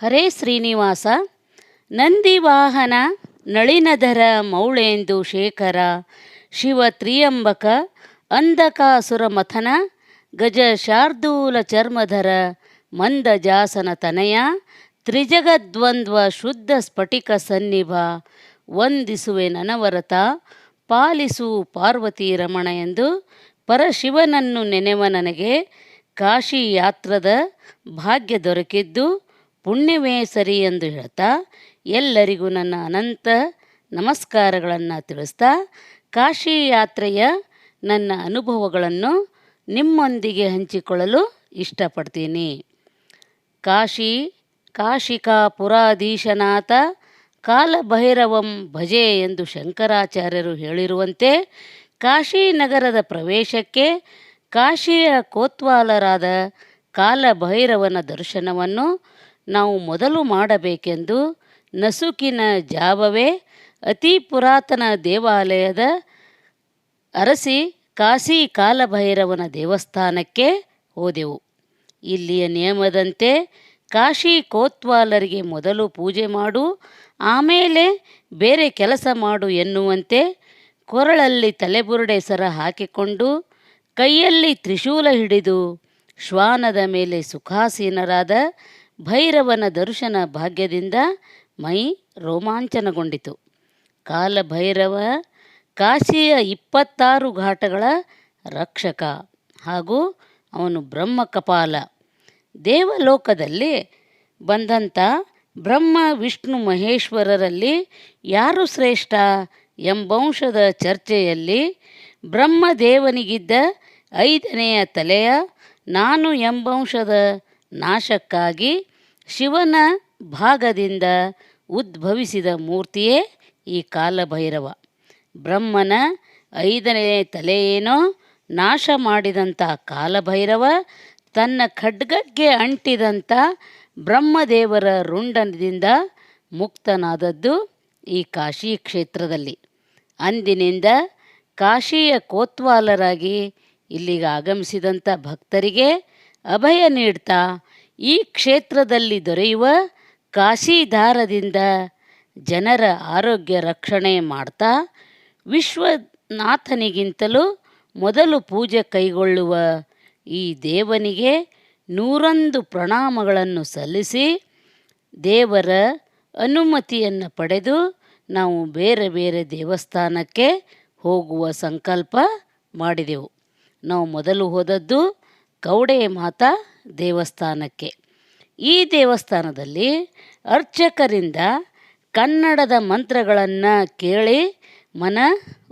ಹರೇ ಶ್ರೀನಿವಾಸ ನಂದಿವಾಹನ ನಳಿನಧರ ಮೌಳೇಂದು ಶೇಖರ, ಶಿವ ತ್ರಿಯಂಬಕ, ಅಂಧಕಾಸುರ ಮಥನ, ಗಜ ಶಾರ್ದೂಲ ಚರ್ಮಧರ ಮಂದಜಾಸನ ತನಯ, ತ್ರಿಜಗದ್ವಂದ್ವ ಶುದ್ಧ ಸ್ಫಟಿಕ ಸನ್ನಿಭ, ವಂದಿಸುವೆ ನನವರತ, ಪಾಲಿಸು ಪಾರ್ವತಿ ರಮಣ ಎಂದು ಪರಶಿವನನ್ನು ನೆನೆವ ನನಗೆ ಕಾಶಿ ಯಾತ್ರದ ಭಾಗ್ಯ ದೊರಕಿದ್ದು ಪುಣ್ಯವೇ ಸರಿ ಎಂದು ಹೇಳ್ತಾ ಎಲ್ಲರಿಗೂ ನನ್ನ ಅನಂತ ನಮಸ್ಕಾರಗಳನ್ನು ತಿಳಿಸ್ತಾ ಕಾಶಿ ಯಾತ್ರೆಯ ನನ್ನ ಅನುಭವಗಳನ್ನು ನಿಮ್ಮೊಂದಿಗೆ ಹಂಚಿಕೊಳ್ಳಲು ಇಷ್ಟಪಡ್ತೀನಿ. ಕಾಶಿ ಕಾಶಿಕಾ ಪುರಾಧೀಶನಾಥ ಕಾಲಭೈರವಂ ಭಜೆ ಎಂದು ಶಂಕರಾಚಾರ್ಯರು ಹೇಳಿರುವಂತೆ ಕಾಶಿ ನಗರದ ಪ್ರವೇಶಕ್ಕೆ ಕಾಶಿಯ ಕೋತ್ವಾಲರಾದ ಕಾಲಭೈರವನ ದರ್ಶನವನ್ನು ನಾವು ಮೊದಲು ಮಾಡಬೇಕೆಂದು ನಸುಕಿನ ಜಾವವೇ ಅತಿ ಪುರಾತನ ದೇವಾಲಯದ ಅರಸಿ ಕಾಶಿ ಕಾಲಭೈರವನ ದೇವಸ್ಥಾನಕ್ಕೆ ಹೋದೆವು. ಇಲ್ಲಿಯ ನಿಯಮದಂತೆ ಕಾಶಿ ಕೋತ್ವಾಲರಿಗೆ ಮೊದಲು ಪೂಜೆ ಮಾಡು, ಆಮೇಲೆ ಬೇರೆ ಕೆಲಸ ಮಾಡು ಎನ್ನುವಂತೆ ಕೊರಳಲ್ಲಿ ತಲೆಬುರುಡೆ ಸರ ಹಾಕಿಕೊಂಡು ಕೈಯಲ್ಲಿ ತ್ರಿಶೂಲ ಹಿಡಿದು ಶ್ವಾನದ ಮೇಲೆ ಸುಖಾಸೀನರಾದ ಭೈರವನ ದರ್ಶನ ಭಾಗ್ಯದಿಂದ ಮೈ ರೋಮಾಂಚನಗೊಂಡಿತು. ಕಾಲಭೈರವ ಕಾಶಿಯ ಇಪ್ಪತ್ತಾರು ಘಾಟಗಳ ರಕ್ಷಕ ಹಾಗೂ ಅವನು ಬ್ರಹ್ಮ ಕಪಾಲ ದೇವಲೋಕದಲ್ಲಿ ಬಂದಂಥ ಬ್ರಹ್ಮ, ವಿಷ್ಣು, ಮಹೇಶ್ವರರಲ್ಲಿ ಯಾರು ಶ್ರೇಷ್ಠ ಎಂಬಂಶದ ಚರ್ಚೆಯಲ್ಲಿ ಬ್ರಹ್ಮದೇವನಿಗಿದ್ದ ಐದನೆಯ ತಲೆಯ ನಾನು ಎಂಬಂಶದ ನಾಶಕ್ಕಾಗಿ ಶಿವನ ಭಾಗದಿಂದ ಉದ್ಭವಿಸಿದ ಮೂರ್ತಿಯೇ ಈ ಕಾಲಭೈರವ. ಬ್ರಹ್ಮನ ಐದನೇ ತಲೆಯೇನೋ ನಾಶ ಮಾಡಿದಂಥ ಕಾಲಭೈರವ, ತನ್ನ ಖಡ್ಗಕ್ಕೆ ಅಂಟಿದಂಥ ಬ್ರಹ್ಮದೇವರ ರುಂಡದಿಂದ ಮುಕ್ತನಾದದ್ದು ಈ ಕಾಶಿ ಕ್ಷೇತ್ರದಲ್ಲಿ. ಅಂದಿನಿಂದ ಕಾಶಿಯ ಕೋತ್ವಾಲರಾಗಿ ಇಲ್ಲಿಗೆ ಆಗಮಿಸಿದಂಥ ಭಕ್ತರಿಗೆ ಅಭಯ ನೀಡ್ತಾ ಈ ಕ್ಷೇತ್ರದಲ್ಲಿ ದೊರೆಯುವ ಕಾಶಿದಾರದಿಂದ ಜನರ ಆರೋಗ್ಯ ರಕ್ಷಣೆ ಮಾಡ್ತಾ ವಿಶ್ವನಾಥನಿಗಿಂತಲೂ ಮೊದಲು ಪೂಜೆ ಕೈಗೊಳ್ಳುವ ಈ ದೇವನಿಗೆ ನೂರೊಂದು ಪ್ರಣಾಮಗಳನ್ನು ಸಲ್ಲಿಸಿ ದೇವರ ಅನುಮತಿಯನ್ನು ಪಡೆದು ನಾವು ಬೇರೆ ಬೇರೆ ದೇವಸ್ಥಾನಕ್ಕೆ ಹೋಗುವ ಸಂಕಲ್ಪ ಮಾಡಿದೆವು. ನಾವು ಮೊದಲು ಹೋದದ್ದು ಕೌಡೆ ಮಾತಾ ದೇವಸ್ಥಾನಕ್ಕೆ. ಈ ದೇವಸ್ಥಾನದಲ್ಲಿ ಅರ್ಚಕರಿಂದ ಕನ್ನಡದ ಮಂತ್ರಗಳನ್ನು ಕೇಳಿ ಮನ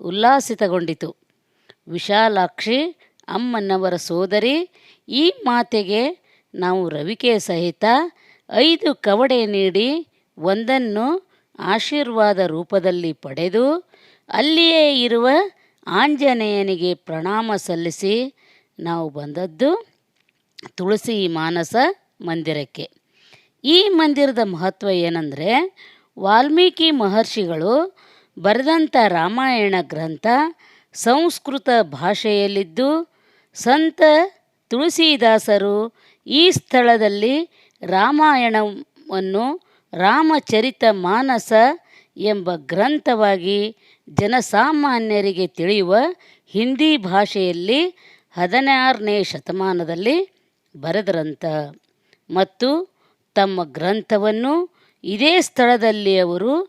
ಉಲ್ಲಾಸಿತಗೊಂಡಿತು. ವಿಶಾಲಾಕ್ಷಿ, ಅಮ್ಮನವರ ಸೋದರಿ, ಈ ಮಾತೆಗೆ ನಾವು ರವಿಕೆ ಸಹಿತ ಐದು ಕವಡೆ ನೀಡಿ ಒಂದನ್ನು ಆಶೀರ್ವಾದ ರೂಪದಲ್ಲಿ ಪಡೆದು ಅಲ್ಲಿಯೇ ಇರುವ ಆಂಜನೇಯನಿಗೆ ಪ್ರಣಾಮ ಸಲ್ಲಿಸಿ ನಾವು ಬಂದದ್ದು ತುಳಸಿ ಮಾನಸ ಮಂದಿರಕ್ಕೆ. ಈ ಮಂದಿರದ ಮಹತ್ವ ಏನಂದರೆ, ವಾಲ್ಮೀಕಿ ಮಹರ್ಷಿಗಳು ಬರೆದಂಥ ರಾಮಾಯಣ ಗ್ರಂಥ ಸಂಸ್ಕೃತ ಭಾಷೆಯಲ್ಲಿದ್ದು, ಸಂತ ತುಳಸಿದಾಸರು ಈ ಸ್ಥಳದಲ್ಲಿ ರಾಮಾಯಣವನ್ನು ರಾಮಚರಿತ ಮಾನಸ ಎಂಬ ಗ್ರಂಥವಾಗಿ ಜನಸಾಮಾನ್ಯರಿಗೆ ತಿಳಿಯುವ ಹಿಂದಿ ಭಾಷೆಯಲ್ಲಿ ಹದಿನಾರನೇ ಶತಮಾನದಲ್ಲಿ ಬರೆದರಂತ. ಮತ್ತು ತಮ್ಮ ಗ್ರಂಥವನ್ನು ಇದೇ ಸ್ಥಳದಲ್ಲಿ ಅವರು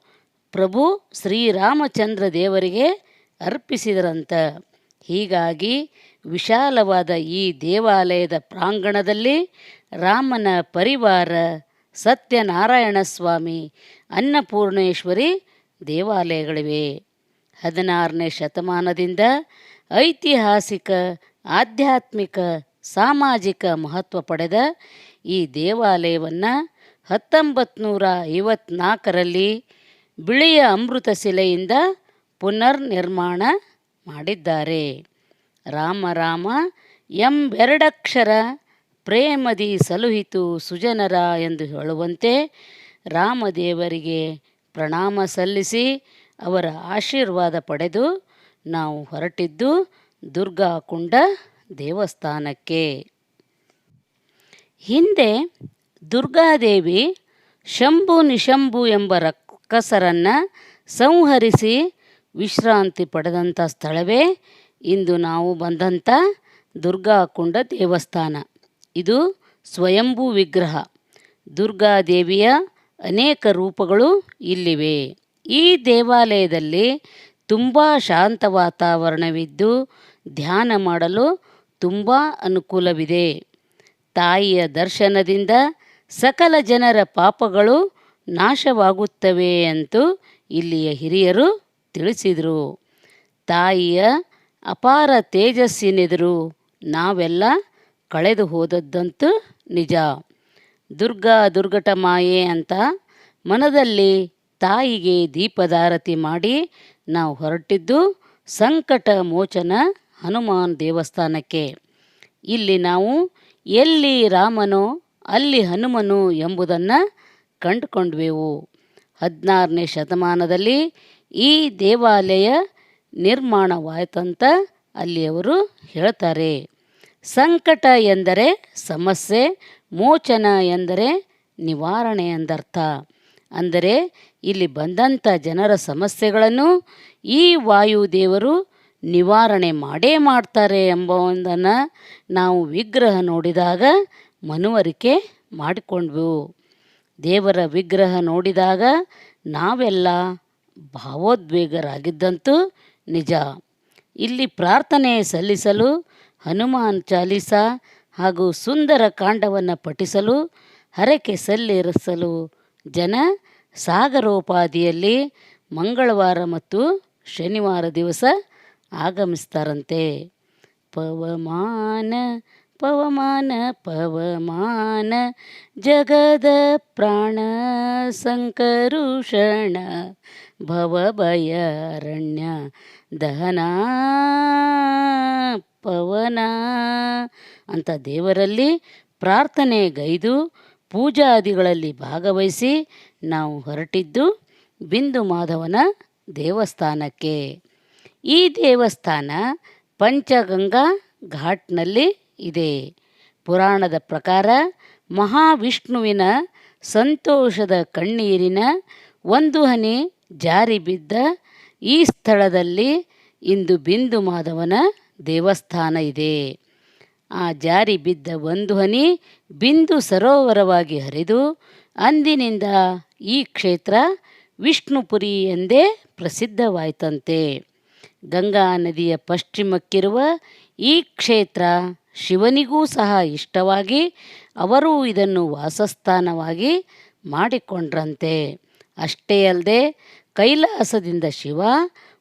ಪ್ರಭು ಶ್ರೀರಾಮಚಂದ್ರ ದೇವರಿಗೆ ಅರ್ಪಿಸಿದರಂತ. ಹೀಗಾಗಿ ವಿಶಾಲವಾದ ಈ ದೇವಾಲಯದ ಪ್ರಾಂಗಣದಲ್ಲಿ ರಾಮನ ಪರಿವಾರ, ಸತ್ಯನಾರಾಯಣ ಸ್ವಾಮಿ, ಅನ್ನಪೂರ್ಣೇಶ್ವರಿ ದೇವಾಲಯಗಳಿವೆ. ಹದಿನಾರನೇ ಶತಮಾನದಿಂದ ಐತಿಹಾಸಿಕ, ಆಧ್ಯಾತ್ಮಿಕ ಸಾಮಾಜಿಕ ಮಹತ್ವ ಪಡೆದ ಈ ದೇವಾಲಯವನ್ನು ಹತ್ತೊಂಬತ್ನೂರ ಐವತ್ನಾಲ್ಕರಲ್ಲಿ ಬಿಳಿಯ ಅಮೃತ ಶಿಲೆಯಿಂದ ಪುನರ್ ನಿರ್ಮಾಣ ಮಾಡಿದ್ದಾರೆ. ರಾಮ ರಾಮ ಎಂಬೆರಡಕ್ಷರ ಪ್ರೇಮದಿ ಸಲುಹಿತು ಸುಜನರ ಎಂದು ಹೇಳುವಂತೆ ರಾಮದೇವರಿಗೆ ಪ್ರಣಾಮ ಸಲ್ಲಿಸಿ ಅವರ ಆಶೀರ್ವಾದ ಪಡೆದು ನಾವು ಹೊರಟಿದ್ದು ದುರ್ಗಾಕುಂಡ ದೇವಸ್ಥಾನಕ್ಕೆ. ಹಿಂದೆ ದುರ್ಗಾದೇವಿ ಶಂಭು ನಿಶಂಭು ಎಂಬ ರಕ್ಕಸರನ್ನು ಸಂಹರಿಸಿ ವಿಶ್ರಾಂತಿ ಪಡೆದಂಥ ಸ್ಥಳವೇ ಇಂದು ನಾವು ಬಂದಂಥ ದುರ್ಗಾಕುಂಡ ದೇವಸ್ಥಾನ. ಇದು ಸ್ವಯಂಭೂ ವಿಗ್ರಹ. ದುರ್ಗಾದೇವಿಯ ಅನೇಕ ರೂಪಗಳು ಇಲ್ಲಿವೆ. ಈ ದೇವಾಲಯದಲ್ಲಿ ತುಂಬ ಶಾಂತ ವಾತಾವರಣವಿದ್ದು, ಧ್ಯಾನ ಮಾಡಲು ತುಂಬ ಅನುಕೂಲವಿದೆ. ತಾಯಿಯ ದರ್ಶನದಿಂದ ಸಕಲ ಜನರ ಪಾಪಗಳು ನಾಶವಾಗುತ್ತವೆ ಅಂತೂ ಇಲ್ಲಿಯ ಹಿರಿಯರು ತಿಳಿಸಿದರು. ತಾಯಿಯ ಅಪಾರ ತೇಜಸ್ಸಿನೆದುರು ನಾವೆಲ್ಲ ಕಳೆದು ಹೋದದ್ದಂತೂ ನಿಜ. ದುರ್ಗಾ ದುರ್ಗಟ ಮಾಯೆ ಅಂತ ಮನದಲ್ಲಿ ತಾಯಿಗೆ ದೀಪದಾರತಿ ಮಾಡಿ ನಾವು ಹೊರಟಿದ್ದು ಸಂಕಟ ಮೋಚನ ಹನುಮಾನ್ ದೇವಸ್ಥಾನಕ್ಕೆ. ಇಲ್ಲಿ ನಾವು ಎಲ್ಲಿ ರಾಮನೋ, ಅಲ್ಲಿ ಹನುಮನು ಎಂಬುದನ್ನು ಕಂಡುಕೊಂಡ್ವೆವು. ಹದಿನಾರನೇ ಶತಮಾನದಲ್ಲಿ ಈ ದೇವಾಲಯ ನಿರ್ಮಾಣವಾಯ್ತಂತ ಅಲ್ಲಿಯವರು ಹೇಳ್ತಾರೆ. ಸಂಕಟ ಎಂದರೆ ಸಮಸ್ಯೆ, ಮೋಚನ ಎಂದರೆ ನಿವಾರಣೆ ಎಂದರ್ಥ. ಅಂದರೆ ಇಲ್ಲಿ ಬಂದಂಥ ಜನರ ಸಮಸ್ಯೆಗಳನ್ನು ಈ ವಾಯುದೇವರು ನಿವಾರಣೆ ಮಾಡೇ ಮಾಡ್ತಾರೆ ಎಂಬ ಒಂದನ್ನು ನಾವು ವಿಗ್ರಹ ನೋಡಿದಾಗ ಮನವರಿಕೆ ಮಾಡಿಕೊಂಡ್ವು. ದೇವರ ವಿಗ್ರಹ ನೋಡಿದಾಗ ನಾವೆಲ್ಲ ಭಾವೋದ್ವೇಗರಾಗಿದ್ದಂತೂ ನಿಜ. ಇಲ್ಲಿ ಪ್ರಾರ್ಥನೆ ಸಲ್ಲಿಸಲು, ಹನುಮಾನ್ ಚಾಲೀಸ ಹಾಗೂ ಸುಂದರ ಕಾಂಡವನ್ನು ಪಠಿಸಲು, ಹರಕೆ ಸಲ್ಲಿರಿಸಲು ಜನ ಸಾಗರೋಪಾದಿಯಲ್ಲಿ ಮಂಗಳವಾರ ಮತ್ತು ಶನಿವಾರ ದಿವಸ ಆಗಮಿಸ್ತಾರಂತೆ. ಪವಮಾನ ಪವಮಾನ ಪವಮಾನ, ಜಗದ ಪ್ರಾಣ ಸಂಕರುಷಣ ಭವಭಯಾರಣ್ಯ ದಹನ, ಪವನ ಅಂತ ದೇವರಲ್ಲಿ ಪ್ರಾರ್ಥನೆ ಗೈದು ಪೂಜಾದಿಗಳಲ್ಲಿ ಭಾಗವಹಿಸಿ ನಾವು ಹೊರಟಿದ್ದು ಬಿಂದು ಮಾಧವನ ದೇವಸ್ಥಾನಕ್ಕೆ. ಈ ದೇವಸ್ಥಾನ ಪಂಚಗಂಗಾ ಘಾಟ್ನಲ್ಲಿ ಇದೆ. ಪುರಾಣದ ಪ್ರಕಾರ ಮಹಾವಿಷ್ಣುವಿನ ಸಂತೋಷದ ಕಣ್ಣೀರಿನ ಒಂದು ಹನಿ ಜಾರಿ ಬಿದ್ದ ಈ ಸ್ಥಳದಲ್ಲಿ ಇಂದು ಬಿಂದು ಮಾಧವನ ದೇವಸ್ಥಾನ ಇದೆ. ಆ ಜಾರಿ ಬಿದ್ದ ಒಂದು ಹನಿ ಬಿಂದು ಸರೋವರವಾಗಿ ಹರಿದು ಅಂದಿನಿಂದ ಈ ಕ್ಷೇತ್ರ ವಿಷ್ಣುಪುರಿ ಎಂದೇ ಪ್ರಸಿದ್ಧವಾಯಿತಂತೆ. ಗಂಗಾ ನದಿಯ ಪಶ್ಚಿಮಕ್ಕಿರುವ ಈ ಕ್ಷೇತ್ರ ಶಿವನಿಗೂ ಸಹ ಇಷ್ಟವಾಗಿ ಅವರು ಇದನ್ನು ವಾಸಸ್ಥಾನವಾಗಿ ಮಾಡಿಕೊಂಡ್ರಂತೆ. ಅಷ್ಟೇ ಅಲ್ಲದೆ ಕೈಲಾಸದಿಂದ ಶಿವ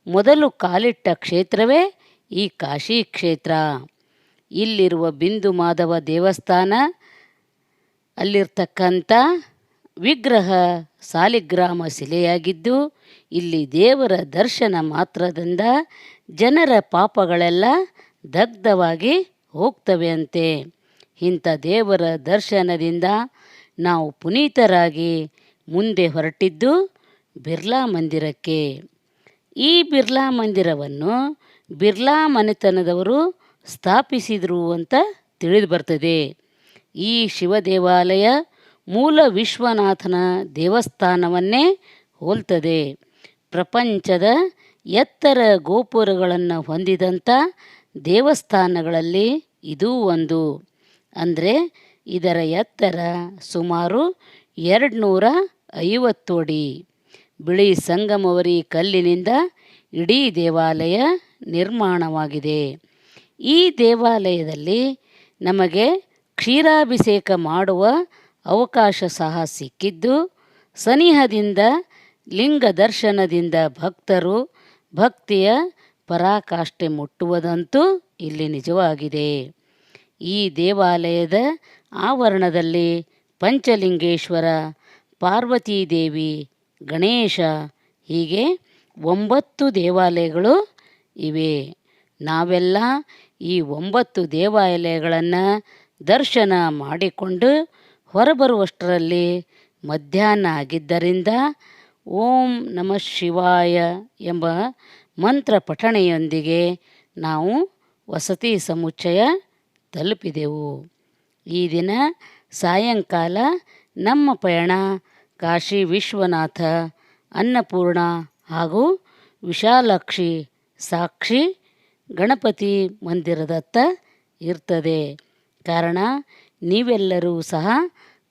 ಮೊದಲು ಕಾಲಿಟ್ಟ ಕ್ಷೇತ್ರವೇ ಈ ಕಾಶಿ ಕ್ಷೇತ್ರ. ಇಲ್ಲಿರುವ ಬಿಂದು ಮಾಧವ ದೇವಸ್ಥಾನ ಅಲ್ಲಿರ್ತಕ್ಕಂಥ ವಿಗ್ರಹ ಸಾಲಿಗ್ರಾಮ ಶಿಲೆಯಾಗಿದ್ದು, ಇಲ್ಲಿ ದೇವರ ದರ್ಶನ ಮಾತ್ರದಿಂದ ಜನರ ಪಾಪಗಳೆಲ್ಲ ದಗ್ಧವಾಗಿ ಹೋಗ್ತವೆ ಅಂತೆ ಇಂಥ ದೇವರ ದರ್ಶನದಿಂದ ನಾವು ಪುನೀತರಾಗಿ ಮುಂದೆ ಹೊರಟಿದ್ದು ಬಿರ್ಲಾ ಮಂದಿರಕ್ಕೆ. ಈ ಬಿರ್ಲಾ ಮಂದಿರವನ್ನು ಬಿರ್ಲಾ ಮನೆತನದವರು ಸ್ಥಾಪಿಸಿದರು ಅಂತ ತಿಳಿದು ಬರ್ತದೆ. ಈ ಶಿವ ದೇವಾಲಯ ಮೂಲ ವಿಶ್ವನಾಥನ ದೇವಸ್ಥಾನವನ್ನೇ ಹೋಲ್ತದೆ. ಪ್ರಪಂಚದ ಎತ್ತರ ಗೋಪುರಗಳನ್ನು ಹೊಂದಿದಂಥ ದೇವಸ್ಥಾನಗಳಲ್ಲಿ ಇದೂ ಒಂದು. ಅಂದರೆ ಇದರ ಎತ್ತರ ಸುಮಾರು ಎರಡು ನೂರ ಐವತ್ತು ಅಡಿ. ಬಿಳಿ ಸಂಗಮವರಿ ಕಲ್ಲಿನಿಂದ ಇಡೀ ದೇವಾಲಯ ನಿರ್ಮಾಣವಾಗಿದೆ. ಈ ದೇವಾಲಯದಲ್ಲಿ ನಮಗೆ ಕ್ಷೀರಾಭಿಷೇಕ ಮಾಡುವ ಅವಕಾಶ ಸಹ ಸಿಕ್ಕಿದ್ದು. ಸನಿಹದಿಂದ ಲಿಂಗ ದರ್ಶನದಿಂದ ಭಕ್ತರು ಭಕ್ತಿಯ ಪರಾಕಾಷ್ಠೆ ಮುಟ್ಟುವುದಂತೂ ಇಲ್ಲಿ ನಿಜವಾಗಿದೆ. ಈ ದೇವಾಲಯದ ಆವರಣದಲ್ಲಿ ಪಂಚಲಿಂಗೇಶ್ವರ, ಪಾರ್ವತೀದೇವಿ, ಗಣೇಶ ಹೀಗೆ ಒಂಬತ್ತು ದೇವಾಲಯಗಳು ಇವೆ. ನಾವೆಲ್ಲ ಈ ಒಂಬತ್ತು ದೇವಾಲಯಗಳನ್ನು ದರ್ಶನ ಮಾಡಿಕೊಂಡು ಹೊರಬರುವಷ್ಟರಲ್ಲಿ ಮಧ್ಯಾಹ್ನ ಆಗಿದ್ದರಿಂದ ಓಂ ನಮಃ ಶಿವಾಯ ಎಂಬ ಮಂತ್ರ ಪಠಣೆಯೊಂದಿಗೆ ನಾವು ವಸತಿ ಸಮುಚ್ಚಯ ತಲುಪಿದೆವು. ಈ ದಿನ ಸಾಯಂಕಾಲ ನಮ್ಮ ಪಯಣ ಕಾಶಿ ವಿಶ್ವನಾಥ, ಅನ್ನಪೂರ್ಣ ಹಾಗೂ ವಿಶಾಲಾಕ್ಷಿ ಸಾಕ್ಷಿ ಗಣಪತಿ ಮಂದಿರದತ್ತ ಇರ್ತದೆ. ಕಾರಣ ನೀವೆಲ್ಲರೂ ಸಹ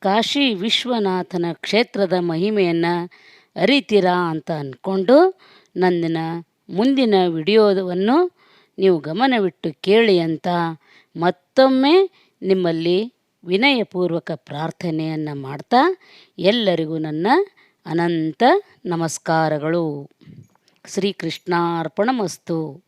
ಕಾಶಿ ವಿಶ್ವನಾಥನ ಕ್ಷೇತ್ರದ ಮಹಿಮೆಯನ್ನು ಅರಿತೀರಾ ಅಂತ ಅಂದ್ಕೊಂಡು ನಂದಿನ ಮುಂದಿನ ವಿಡಿಯೋವನ್ನು ನೀವು ಗಮನವಿಟ್ಟು ಕೇಳಿ ಅಂತ ಮತ್ತೊಮ್ಮೆ ನಿಮ್ಮಲ್ಲಿ ವಿನಯಪೂರ್ವಕ ಪ್ರಾರ್ಥನೆಯನ್ನು ಮಾಡ್ತಾ ಎಲ್ಲರಿಗೂ ನನ್ನ ಅನಂತ ನಮಸ್ಕಾರಗಳು. ಶ್ರೀಕೃಷ್ಣಾರ್ಪಣಮಸ್ತು.